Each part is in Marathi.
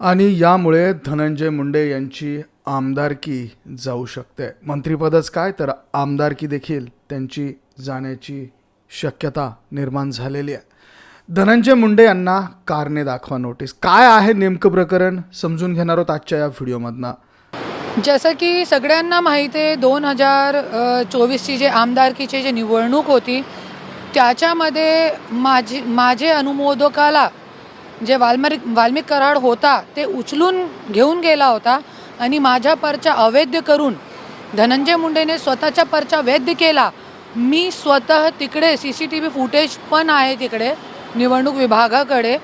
आणि यामुळे धनंजय मुंडे यांची आमदारकी जाऊ शकते. मंत्रिपदच काय तर आमदारकी देखील त्यांची जाण्याची शक्यता निर्माण झालेली आहे. धनंजय मुंडे यांना कारणे दाखवा नोटीस. काय आहे नेमकं प्रकरण? समजून घेणार आहोत आजच्या या व्हिडिओमधनं. जसं की सगळ्यांना माहीत आहे दोन हजार चोवीसची जे आमदारकीची जी निवडणूक होती त्याच्यामध्ये माझी माझे अनुमोदकाला जे वाल्मिक वाल्मिक कराड होता ते उचलून घेऊन गेला होता आणि माझ्या परचा अवैध करून धनंजय मुंडेने स्वतःचा परचा वैध केला. मी स्वतः तिकडे C C T V footage पण आहे तिकडे निवडणूक विभागाकडे.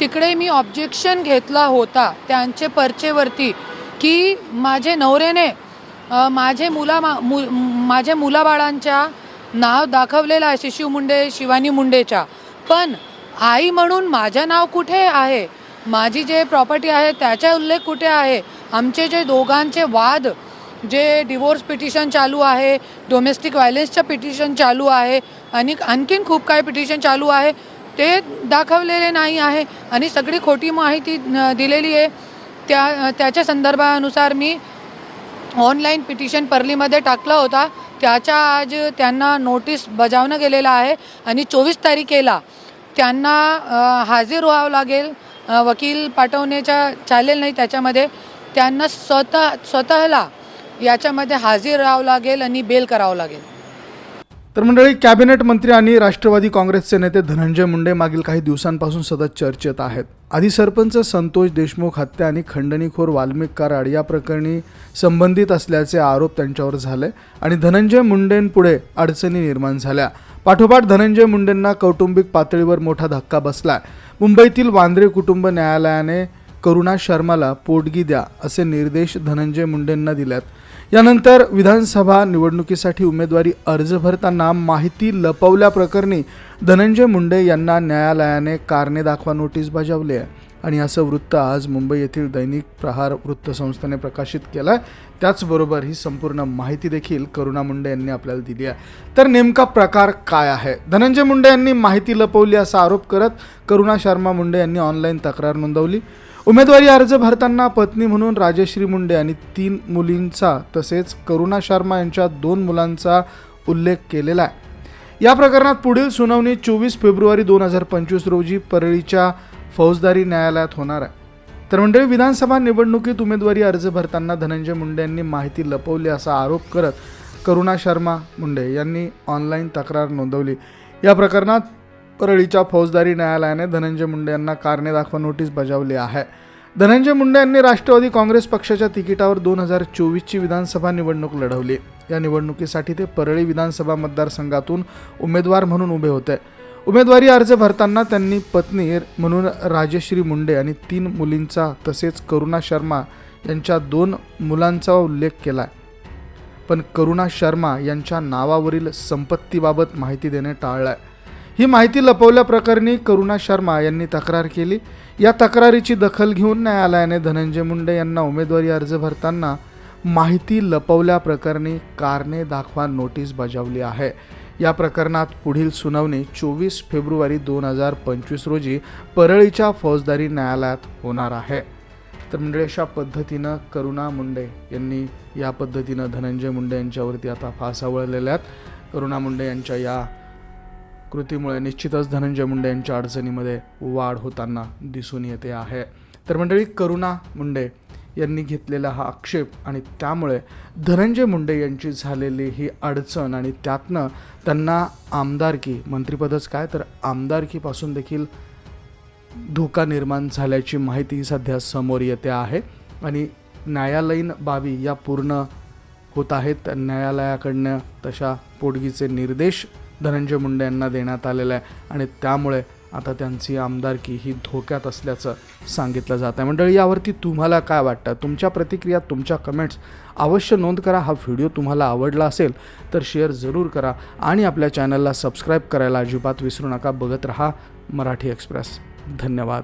तिकडे मी ऑब्जेक्शन घेतला होता त्यांचे परचेवरती की माझे नवरेने माझे मुला मा- मु माझ्या मुलाबाळांच्या नाव दाखवलेलं आहे शिशू मुंडे शिवानी मुंडेच्या. पण आई म्हणून माझं नाव कुठे आहे? माझी जे प्रॉपर्टी आहे त्याचा उल्लेख कुठे आहे? आमचे जे दोघांचे वाद जे डिवोर्स पिटिशन चालू आहे डोमेस्टिक व्हायलेन्सचं पिटिशन चालू आहे आणि आणखीन खूप काही पिटिशन चालू आहे ते दाखवलेले नाही आहे. आणि सगळी खोटी माहिती दिलेली आहे. त्या त्याच्या संदर्भानुसार मी ऑनलाईन पिटिशन परलीमध्ये टाकला होता. त्याच्या आज त्यांना नोटीस बजावणं गेलेलं आहे. आणि चोवीस तारखेला त्यांना हाजीर व्हावं लागेल. वकील पाठवण्याच्या चालेल नाही त्याच्यामध्ये. त्यांना स्वतः स्वतःला याच्यामध्ये हाजीर राहावं लागेल आणि बेल करावं लागेल. तर मंडळी कॅबिनेट मंत्री आणि राष्ट्रवादी काँग्रेसचे नेते धनंजय मुंडे मागील काही दिवसांपासून सतत चर्चेत आहेत. आधी सरपंच संतोष देशमुख हत्या आणि खंडणीखोर वाल्मिक कराड या प्रकरणी संबंधित असल्याचे आरोप त्यांच्यावर झाले आणि धनंजय मुंडेंपुढे अडचणी निर्माण झाल्या. पाठोपाठ धनंजय मुंडेंना कौटुंबिक पातळीवर मोठा धक्का बसला मुंबईतील वांद्रे कुटुंब न्यायालयाने करुणा शर्माला पोटगी द्या असे निर्देश धनंजय मुंडेंना दिल्यात. यानंतर विधानसभा निवडणुकीसाठी उमेदवारी अर्ज भरताना माहिती लपवल्याप्रकरणी धनंजय मुंडे यांना न्यायालयाने कारणे दाखवा नोटीस बजावली आहे. आणि असं वृत्त आज मुंबई येथील दैनिक प्रहार वृत्तसंस्थेने प्रकाशित केलं आहे त्याचबरोबर ही संपूर्ण माहिती देखील करुणा मुंडे यांनी आपल्याला दिली आहे. तर नेमका प्रकार काय आहे? धनंजय मुंडे यांनी माहिती लपवली असा आरोप करत करुणा शर्मा मुंडे यांनी ऑनलाईन तक्रार नोंदवली. उमेदवारी अर्ज भरताना पत्नी म्हणून राजश्री मुंडे आणि तीन मुलींचा तसेच करुणा शर्मा यांच्या दोन मुलांचा उल्लेख केलेला आहे. या प्रकरणात पुढील सुनावणी चोवीस फेब्रुवारी दोन हजार पंचवीस रोजी परळीच्या फौजदारी न्यायालयात होणार आहे. तर मंडळी विधानसभा निवडणुकीत उमेदवारी अर्ज भरताना धनंजय मुंडे यांनी माहिती लपवली असा आरोप करत करुणा शर्मा मुंडे यांनी ऑनलाईन तक्रार नोंदवली. या प्रकरणात परळीच्या फौजदारी न्यायालयाने धनंजय मुंडे यांना कारणे दाखवा नोटीस बजावली आहे. धनंजय मुंडे यांनी राष्ट्रवादी काँग्रेस पक्षाच्या तिकिटावर दोन हजार चोवीसची विधानसभा निवडणूक लढवली. या निवडणुकीसाठी ते परळी विधानसभा मतदारसंघातून उमेदवार म्हणून उभे होते. उमेदवारी अर्ज भरताना त्यांनी पत्नी म्हणून राजश्री मुंडे आणि तीन मुलींचा तसेच करुणा शर्मा यांच्या दोन मुलांचा उल्लेख केला पण करुणा शर्मा यांच्या नावावरील संपत्तीबाबत माहिती देणे टाळलं आहे ही माहिती लपवल्याप्रकरणी करुणा शर्मा यांनी तक्रार केली. या तक्रारीची दखल घेऊन न्यायालयाने धनंजय मुंडे यांना उमेदवारी अर्ज भरताना माहिती लपवल्याप्रकरणी कारणे दाखवा नोटीस बजावली आहे. या प्रकरणात पुढील सुनावणी चोवीस फेब्रुवारी दोन हजार पंचवीस रोजी परळीच्या फौजदारी न्यायालयात होणार आहे. तर म्हणजे अशा पद्धतीनं करुणा मुंडे यांनी या पद्धतीनं धनंजय मुंडे यांच्यावरती आता फासा वळलेल्या आहेत. करुणा मुंडे यांच्या या कृतीमुळे निश्चितच धनंजय मुंडे यांच्या अडचणीमध्ये वाढ होताना दिसून येते आहे. तर मंडळी करुणा मुंडे यांनी घेतलेला हा आक्षेप आणि त्यामुळे धनंजय मुंडे यांची झालेली ही अडचण आणि त्यातनं त्यांना आमदारकी मंत्रिपदच काय तर आमदारकीपासून देखील धोका निर्माण झाल्याची माहिती सध्या समोर येते आहे. आणि न्यायालयीन बाबी या पूर्ण होत आहेत. न्यायालयाकडनं तशा पोटगीचे निर्देश धनंजय मुंडे यांना देण्यात आलेलं आहे. आणि त्यामुळे आता त्यांची आमदारकी ही धोक्यात असल्याचं सांगितलं जात आहे. मंडळी यावरती तुम्हाला काय वाटतं? तुमच्या प्रतिक्रिया तुमच्या कमेंट्स अवश्य नोंद करा. हा व्हिडिओ तुम्हाला आवडला असेल तर शेअर जरूर करा. आणि आपल्या चॅनलला सबस्क्राईब करायला अजिबात विसरू नका. बघत रहा मराठी एक्सप्रेस धन्यवाद.